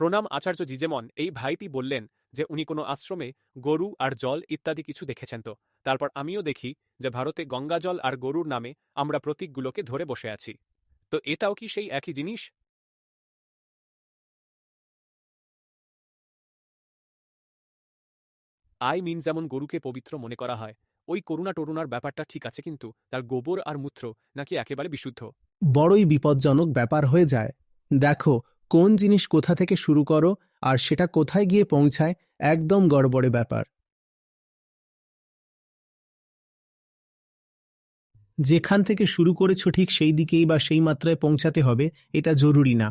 প্রণাম আচার্য জিজেমন এই ভাইটি বললেন যে উনি কোনো আশ্রমে গরু আর জল ইত্যাদি কিছু দেখেছেন তো। তারপর আমিও দেখি যে ভারতে গঙ্গাজল আর গরুর নামে আমরা প্রতীকগুলোকে ধরে বসে আছি। তো এটাও কি সেই একই জিনিস? আই মিন যেমন গরুকে পবিত্র মনে করা হয়, ওই করুণা টরুণার ব্যাপারটা ঠিক আছে কিন্তু তার গোবর আর মূত্র নাকি একেবারে বিশুদ্ধ। বড়ই বিপজ্জনক ব্যাপার হয়ে যায়। দেখো কোন জিনিস কোথা থেকে শুরু করো আর সেটা কোথায় গিয়ে পৌঁছায়, একদম গড়বড়ে ব্যাপার। যেখান থেকে শুরু করেছ ঠিক সেই দিকেই বা সেই মাত্রায় পৌঁছাতে হবে, এটা জরুরি না।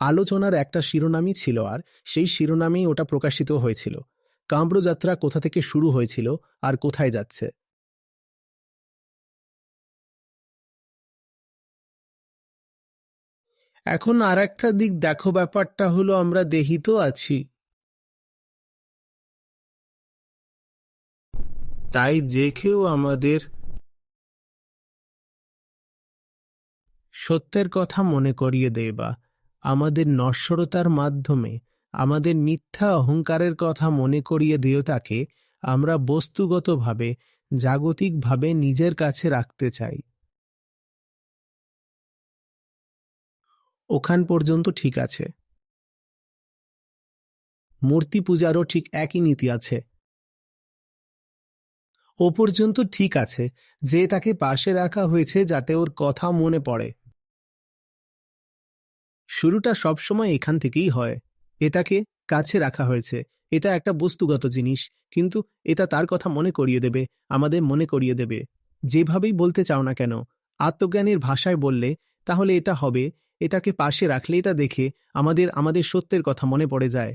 আলোচনার একটা শিরোনামই ছিল আর, সেই শিরোনামেই ওটা প্রকাশিত হয়েছিল। কাম্রযাত্রা কোথা থেকে শুরু হয়েছিল আর কোথায় যাচ্ছে? এখন আর একটা দিক, দেখো ব্যাপারটা হলো আমরা দেহি তো আছি। তাই যে কেউ আমাদের সত্যের কথা মনে করিয়ে দেবা আমাদের নশ্বরতার মাধ্যমে, আমাদের মিথ্যা অহংকারের কথা মনে করিয়ে দিও তাকে, আমরা বস্তুগতভাবে, জাগতিকভাবে নিজের কাছে রাখতে চাই। ওখান পর্যন্ত ঠিক আছে। মূর্তি পূজারও ঠিক একই নীতি আছে। ও পর্যন্ত ঠিক আছে, যে তাকে পাশে রাখা হয়েছে যাতে ওর কথা মনে পড়ে। শুরুটা সবসময় এখান থেকেই হয়। এটাকে কাছে রাখা হয়েছে। এটা একটা বস্তুগত জিনিস, কিন্তু এটা তার কথা মনে করিয়ে দেবে, আমাদের মনে করিয়ে দেবে। যেভাবেই বলতে চাও না কেন, আত্মজ্ঞানের ভাষায় বললে তাহলে এটা হবে এটাকে পাশে রাখলে এটা দেখে আমাদের আমাদের সত্যের কথা মনে পড়ে যায়।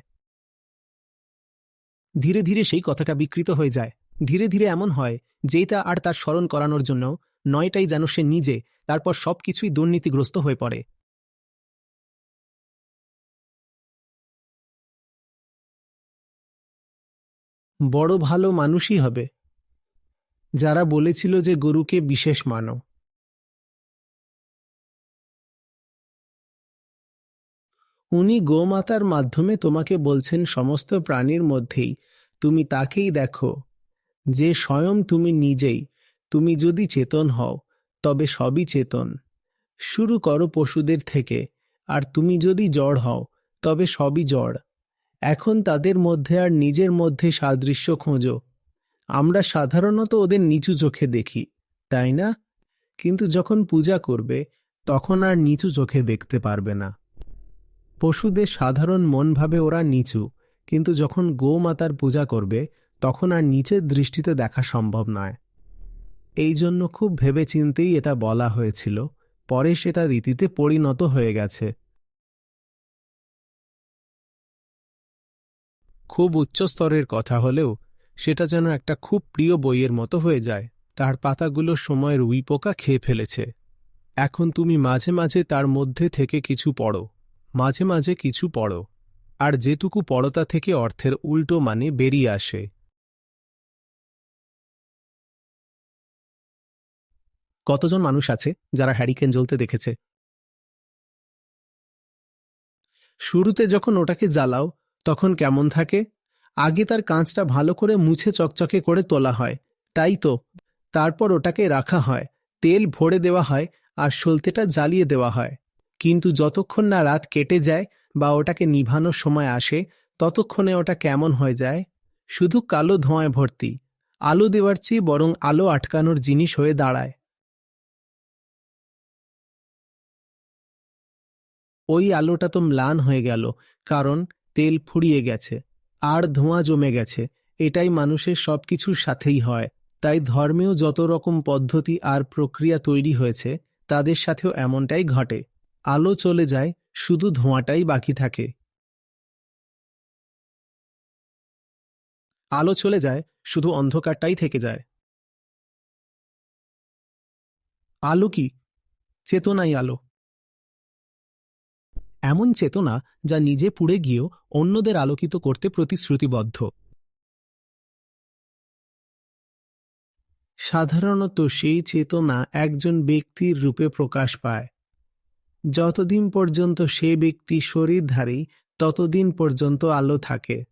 ধীরে ধীরে সেই কথাটা বিকৃত হয়ে যায়। ধীরে ধীরে এমন হয় যেটা আর তার স্মরণ করানোর জন্য নয়টাই যেন সে নিজে, তারপর সবকিছুই দুর্নীতিগ্রস্ত হয়ে পড়ে। বড় ভালো মানুষই হবে। যারা বলেছিল যে গরুকে বিশেষ মানো। উনি গোমাতার মাধ্যমে তোমাকে বলছেন সমস্ত প্রাণীর মধ্যেই, তুমি তাকেই দেখো। যে স্বয়ং তুমি নিজেই, তুমি যদি চেতন হও, তবে সবই চেতন। শুরু করো পশুদের থেকে, আর তুমি যদি জড় হও, তবে সবই জড়। এখন তাদের মধ্যে আর নিজের মধ্যে সাদৃশ্য খোঁজো। আমরা সাধারণত ওদের নিচু চোখে দেখি, তাই না? কিন্তু যখন পূজা করবে, তখন আর নিচু চোখে দেখতে পারবে না। পশুদের সাধারণ মন ভাবে ওরা নিচু, কিন্তু যখন গোমাতার পূজা করবে, তখন আর নিচের দৃষ্টিতে দেখা সম্ভব নয়। এই জন্য খুব ভেবেচিন্তেই এটা বলা হয়েছিল, পরে সেটা রীতিতে পরিণত হয়ে গেছে। খুব উচ্চ স্তরের কথা হলেও, সেটা যেন একটা খুব প্রিয় বইয়ের মতো হয়ে যায়, তার পাতাগুলো সময়ের উইপোকা খেয়ে ফেলেছে। এখন তুমি মাঝে মাঝে তার মধ্যে থেকে কিছু পড়ো। মাঝে মাঝে কিছু পড়ো, আর যেটুকু পড়তা থেকে অর্থের উল্টো মানে বেরিয়ে আসে। কতজন মানুষ আছে যারা হ্যারিকেন জ্বলতে দেখেছে? শুরুতে যখন ওটাকে জ্বালাও, তখন কেমন থাকে? আগে তার কাঁচটা ভালো করে মুছে চকচকে করে তোলা হয়, তাই তো? তারপর ওটাকে রাখা হয়, তেল ভরে দেওয়া হয়, আর সলতেটা জ্বালিয়ে দেওয়া হয়। কিন্তু যতক্ষণ না রাত কেটে যায় বা ওটাকে নিভানোর সময় আসে, ততক্ষণে ওটা কেমন হয়ে যায়? শুধু কালো ধোঁয়ায় ভর্তি। আলো দেওয়ার চেয়ে বরং আলো আটকানোর জিনিস হয়ে দাঁড়ায়। ওই আলোটা তো ম্লান হয়ে গেল, কারণ তেল ফুরিয়ে গেছে, আর ধোঁয়া জমে গেছে। এটাই মানুষের সবকিছুর সাথেই হয়। তাই ধর্মেও যত রকম পদ্ধতি আর প্রক্রিয়া তৈরি হয়েছে, তাদের সাথেও এমনটাই ঘটে। আলো চলে যায়, শুধু ধোঁয়াটাই বাকি থাকে। আলো চলে যায়, শুধু অন্ধকারটাই থেকে যায়। আলো কি? চেতনাই আলো। এমন চেতনা যা নিজে পুড়ে গিয়েও অন্যদের আলোকিত করতে প্রতিশ্রুতিবদ্ধ। সাধারণত সেই চেতনা একজন ব্যক্তির রূপে প্রকাশ পায়। যতদিন পর্যন্ত সে ব্যক্তি শরীরধারী, ততদিন পর্যন্ত আলো থাকে।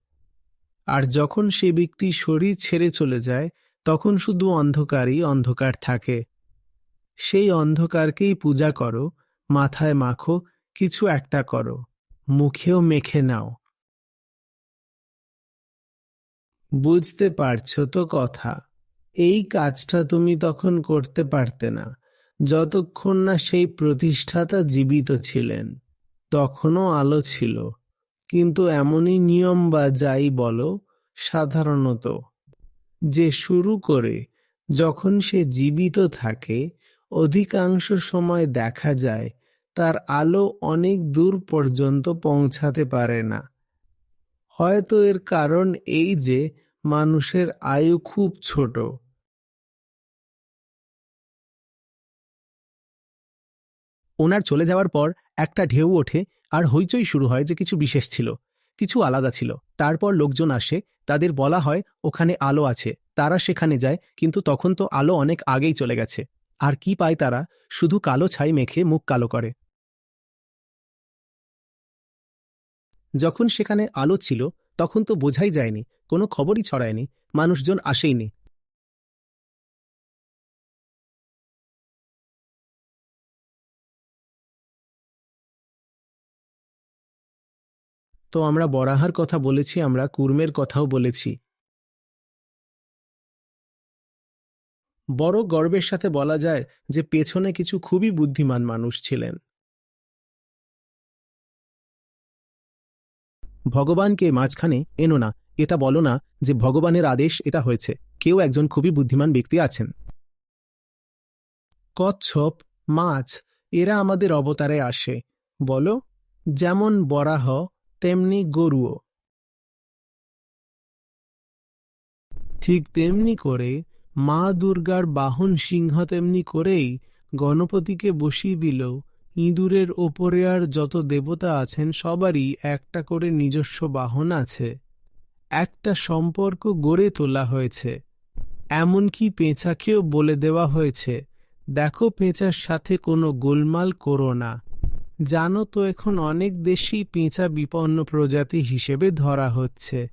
আর যখন সে ব্যক্তি শরীর ছেড়ে চলে যায়, তখন শুধু অন্ধকারই অন্ধকার থাকে। সেই অন্ধকারকেই পূজা করো, মাথায় মাখো, কিছু একটা করো, মুখেও মেখে নাও। বুঝতে পারছ তো কথা, এই কাজটা তুমি তখন করতে পারতে না। যতক্ষণ না সেই প্রতিষ্ঠাতা জীবিত ছিলেন, তখনও আলো ছিল। কিন্তু এমনই নিয়ম বা যাই বলো, সাধারণত যে শুরু করে, যখন সে জীবিত থাকে, অধিকাংশ সময় দেখা যায়, তার আলো অনেক দূর পর্যন্ত পৌঁছাতে পারে না। হয়তো এর কারণ এই যে, মানুষের আয়ু খুব ছোট। ওনার চলে যাওয়ার পর একটা ঢেউ ওঠে আর হইচই শুরু হয় যে কিছু বিশেষ ছিল, কিছু আলাদা ছিল। তারপর লোকজন আসে, তাদের বলা হয় ওখানে আলো আছে, তারা সেখানে যায়, কিন্তু তখন তো আলো অনেক আগেই চলে গেছে। আর কি পায় তারা? শুধু কালো ছাই মেখে মুখ কালো করে। যখন সেখানে আলো ছিল, তখন তো বোঝাই যায়নি, কোনো খবরই ছড়ায়নি, মানুষজন আসেইনি তো আমরা বরাহার কথা বলেছি, আমরা কুর্মের কথাও বলেছি। বড় গর্বের সাথে বলা যায় যে, পেছনে কিছু খুবই বুদ্ধিমান মানুষ ছিলেন। ভগবানকে মাঝখানে, এনো না, এটা বলো না যে, ভগবানের আদেশ এটা হয়েছে। কেউ একজন খুবই বুদ্ধিমান ব্যক্তি আছেন। কচ্ছপ, মাছ, এরা আমাদের অবতারে আসে। বলো, যেমন বরাহ তেমনি গরুও। ঠিক তেমনি করে মা দুর্গার বাহন সিংহ তেমনি করেই গণপতিকে বসিয়ে দিল। ইঁদুরের ওপরে আর যত দেবতা আছেন সবারই একটা করে নিজস্ব বাহন আছে। একটা সম্পর্ক গড়ে তোলা হয়েছে। এমনকি পেঁচাকেও বলে দেওয়া হয়েছে, দেখো পেঁচার সাথে কোনো গোলমাল করো না। জানো তো এখন অনেক দেশেই পেঁচা বিপন্ন প্রজাতি হিসেবে ধরা হচ্ছে।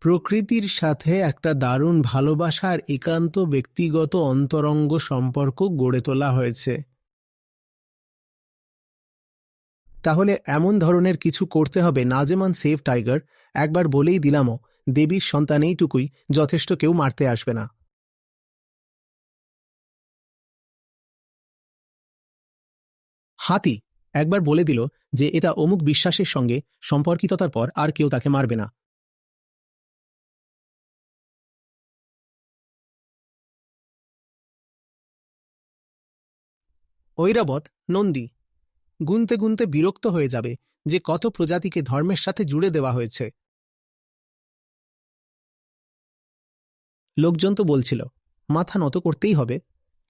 প্রকৃতির সাথে একটা দারুণ ভালোবাসার একান্ত ব্যক্তিগত অন্তরঙ্গ সম্পর্ক গড়ে তোলা হয়েছে। তাহলে এমন ধরনের কিছু করতে হবে, নাজেমান সেভ টাইগার, একবার বলেই দিলামও, দেবীর সন্তান এইটুকুই, যথেষ্ট কেউ মারতে আসবে না। হাতি একবার বলে দিল যে এটা অমুক বিশ্বাসের সঙ্গে সম্পর্কিততার পর আর কেউ তাকে মারবে না। ঐরাবত, নন্দী, গুনতে গুনতে বিরক্ত হয়ে যাবে যে কত প্রজাতিকে ধর্মের সাথে জুড়ে দেওয়া হয়েছে। লোকজন তো বলছিল, মাথা নত করতেই হবে,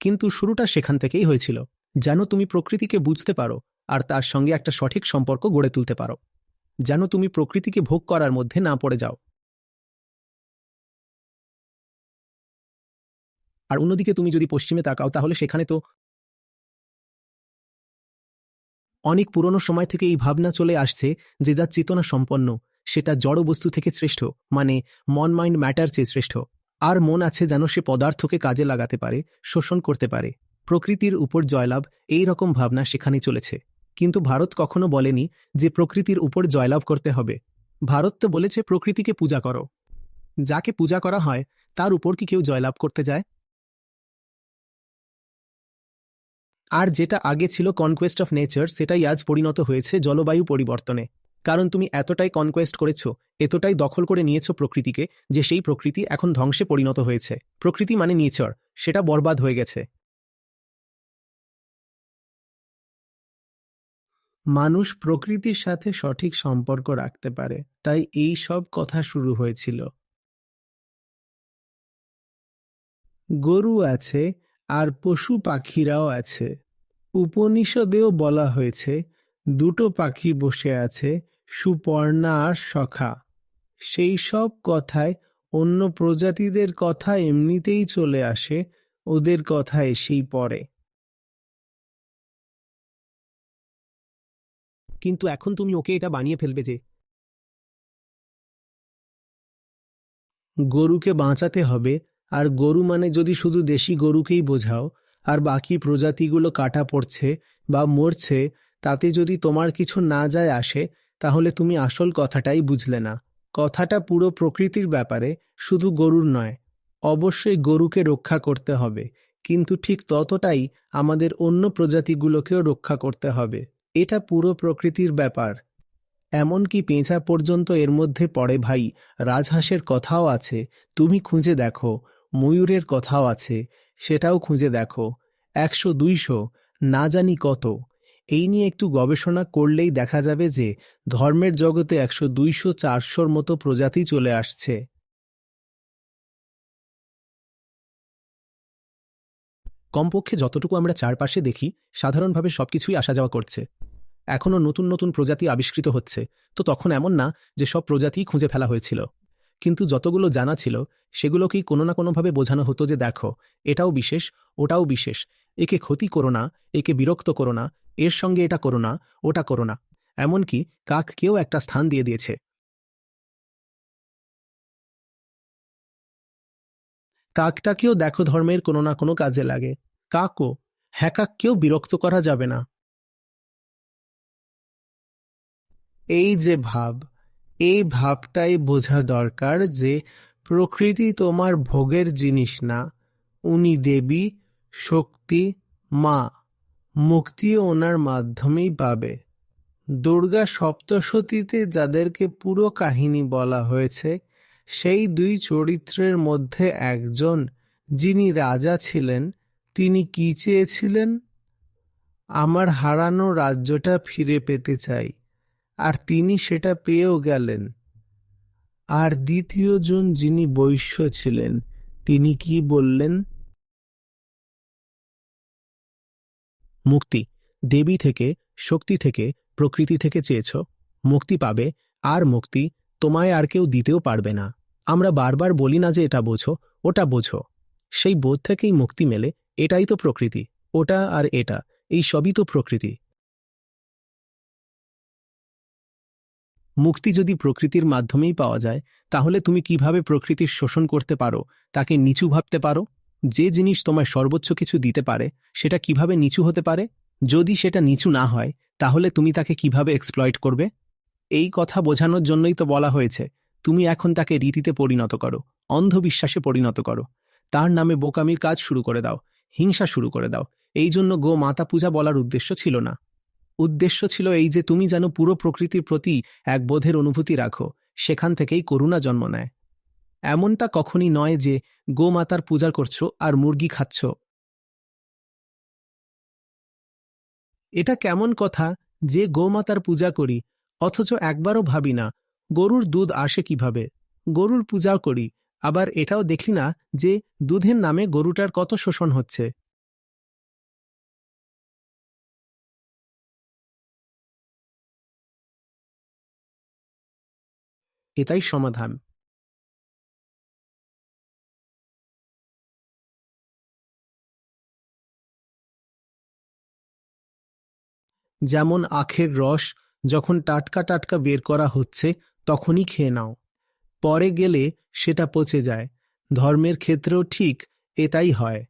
কিন্তু শুরুটা সেখান থেকেই হয়েছিল। যেন তুমি প্রকৃতিকে বুঝতে পারো আর তার সঙ্গে একটা সঠিক সম্পর্ক গড়ে তুলতে পারো। যেন তুমি প্রকৃতিকে ভোগ করার মধ্যে না পড়ে যাও। আর অন্যদিকে তুমি যদি পশ্চিমে তাকাও, তাহলে সেখানে তো অনেক পুরনো সময় থেকে এই ভাবনা চলে আসছে যে যা চেতনা সম্পন্ন, সেটা জড় বস্তু থেকে শ্রেষ্ঠ মানে মন মাইন্ড ম্যাটার চেয়ে শ্রেষ্ঠ। আর মন আছে যেন সে পদার্থকে কাজে লাগাতে পারে, শোষণ করতে পারে। প্রকৃতির উপর জয়লাভ এই রকম ভাবনা সেখানে চলেছে। কিন্তু ভারত কখনো বলেনি যে প্রকৃতির উপর জয়লাভ করতে হবে। ভারত তো বলেছে প্রকৃতিকে পূজা করো। যাকে পূজা করা হয়, তার উপর কি কেউ জয়লাভ করতে যায়? আর যেটা আগে ছিল কনকোয়েস্ট অফ নেচার সেটাই আজ পরিণত হয়েছে জলবায়ু পরিবর্তনে। কারণ তুমি এতটাই কনকোয়েস্ট করেছ, এতটাই দখল করে নিয়েছো প্রকৃতিকে, যে সেই প্রকৃতি এখন ধ্বংসে পরিণত হয়েছে। প্রকৃতি মানে নেচার সেটা বরবাদ হয়ে গেছে। মানুষ প্রকৃতির সাথে সঠিক সম্পর্ক রাখতে পারে। তাই এই সব কথা শুরু হয়েছিল। গরু আছে আর পশু পাখিরাও আছে। উপনিষদেও বলা হয়েছে, দুটো পাখি বসে আছে, সুপর্ণা আর সখা। সেই সব কথায় অন্য প্রজাতিদের কথা এমনিতেই চলে আসে, ওদের কথা এসেই পড়ে। কিন্তু এখন তুমি ওকে এটা বানিয়ে ফেলবে যে। গরুকে বাঁচাতে হবে, আর গরু মানে যদি শুধু দেশি গরুকেই বোঝাও, আর বাকি প্রজাতিগুলো কাটা পড়ছে বা মরছে, তাতে যদি তোমার কিছু না যায় আসে, তাহলে তুমি আসল কথাটাই বুঝলে না। কথাটা পুরো প্রকৃতির ব্যাপারে, শুধু গরুর নয়। অবশ্যই গরুকে রক্ষা করতে হবে, কিন্তু ঠিক ততটাই আমাদের অন্য প্রজাতিগুলোকেও রক্ষা করতে হবে। এটা পুরো প্রকৃতির ব্যাপার। এমনকি পেঁচা পর্যন্ত এর মধ্যে পড়ে ভাই, রাজহাঁসের কথাও আছে, তুমি খুঁজে দেখো, ময়ূরের কথাও আছে, সেটাও খুঁজে দেখো, একশো, দুইশো, না জানি কত। এই নিয়ে একটু গবেষণা করলেই দেখা যাবে যে ধর্মের জগতে একশো, দুইশো, চারশোর মতো প্রজাতি চলে আসছে। কমপক্ষে যতটুকু আমরা চারপাশে দেখি, সাধারণভাবে সবকিছুই আসা যাওয়া করছে। এখনও নতুন নতুন প্রজাতি আবিষ্কৃত হচ্ছে, তো তখন এমন না যে সব প্রজাতিই খুঁজে ফেলা হয়েছিল। কিন্তু যতগুলো জানা ছিল, সেগুলোকেই কোনো না কোনোভাবে বোঝানো হতো যে দেখো, এটাও বিশেষ, ওটাও বিশেষ। একে ক্ষতি করো না, একে বিরক্ত করো না, এর সঙ্গে এটা করো না, ওটা করো না। এমনকি কাককেও একটা স্থান দিয়ে দিয়েছে। কাকটাকেও দেখো ধর্মের কোনো না কোনো কাজে লাগে। কাকও হ্যাকাককেও বিরক্ত করা যাবে না। এই যে ভাব, এই ভাবটাই বোঝা দরকার যে প্রকৃতি তোমার ভোগের জিনিস না, উনি দেবী, শক্তি, মা, মুক্তিও ওনার মাধ্যমেই পাবে। দুর্গা সপ্তশতীতে যাদেরকে পুরো কাহিনী বলা হয়েছে, সেই দুই চরিত্রের মধ্যে একজন যিনি রাজা ছিলেন তিনি কি চেয়েছিলেন? আমার হারানো রাজ্যটা ফিরে পেতে চাই, আর তিনি সেটা পেয়েও গেলেন। আর দ্বিতীয়জন যিনি বৈশ্য ছিলেন, তিনি কি বললেন? মুক্তি, দেবী থেকে, শক্তি থেকে, প্রকৃতি থেকে চেয়েছ, মুক্তি পাবে, আর মুক্তি তোমায় আর কেউ দিতেও পারবে না। আমরা বারবার বলি না যে এটা বোঝো, ওটা বোঝো। সেই বোধ থেকেই মুক্তি মেলে এটাই তো প্রকৃতি, ওটা আর এটা, এই সবই তো প্রকৃতি। মুক্তি যদি প্রকৃতির মাধ্যমেই পাওয়া যায়, তাহলে তুমি কীভাবে প্রকৃতির শোষণ করতে পারো, তাকে নিচু ভাবতে পারো? যে জিনিস তোমায় সর্বোচ্চ কিছু দিতে পারে, সেটা কীভাবে নিচু হতে পারে? যদি সেটা নিচু না হয়, তাহলে তুমি তাকে কীভাবে এক্সপ্লয়েট করবে? এই কথা বোঝানোর জন্যই তো বলা হয়েছে, তুমি এখন তাকে রীতিতে পরিণত করো, অন্ধবিশ্বাসে পরিণত করো। তার নামে বোকামির কাজ শুরু করে দাও হিংসা শুরু করে দাও। এই জন্য গো মাতা পূজা বলার উদ্দেশ্য ছিল না। উদ্দেশ্য ছিল এই যে তুমি যেন পুরো প্রকৃতির প্রতি এক বোধের অনুভূতি রাখো, সেখান থেকেই করুণা জন্ম নেয়। এমনটা কখনই নয় যে গোমাতার পূজা করছ আর মুরগি খাচ্ছ। এটা কেমন কথা যে গোমাতার পূজা করি, অথচ একবারও ভাবি না, গরুর দুধ আসে কীভাবে? গরুর পূজা করি আবার এটাও দেখলি না যে দুধের নামে গরুটার কত শোষণ হচ্ছে। এটাই সমাধান। যেমন আখের রস যখন টাটকা টাটকা বের করা হচ্ছে, তখনই খেয়ে নাও। পরে গেলে সেটা পচে যায়। ধর্মের ক্ষেত্রেও ঠিক এটাই হয়।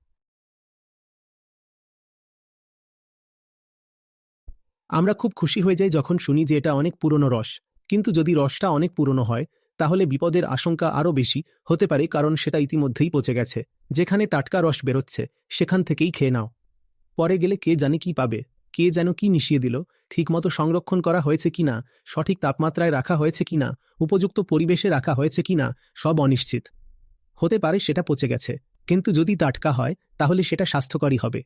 আমরা খুব খুশি হয়ে যাই যখন শুনি যে এটা অনেক পুরনো রস। কিন্তু যদি রসটা অনেক পুরনো হয়, তাহলে বিপদের আশঙ্কা আরও বেশি হতে পারে কারণ সেটা ইতিমধ্যেই পচে গেছে। যেখানে টাটকা রস বেরোচ্ছে, সেখান থেকেই খেয়ে নাও। পরে গেলে কে জানে কি পাবে, কে যেন কি মিশিয়ে দিল। ঠিকমতো সংরক্ষণ করা হয়েছে কিনা, সঠিক তাপমাত্রায় রাখা হয়েছে কিনা, উপযুক্ত পরিবেশে রাখা হয়েছে কিনা, সব অনিশ্চিত। হতে পারে সেটা পচে গেছে, কিন্তু যদি টাটকা হয়, তাহলে সেটা স্বাস্থ্যকরই হবে।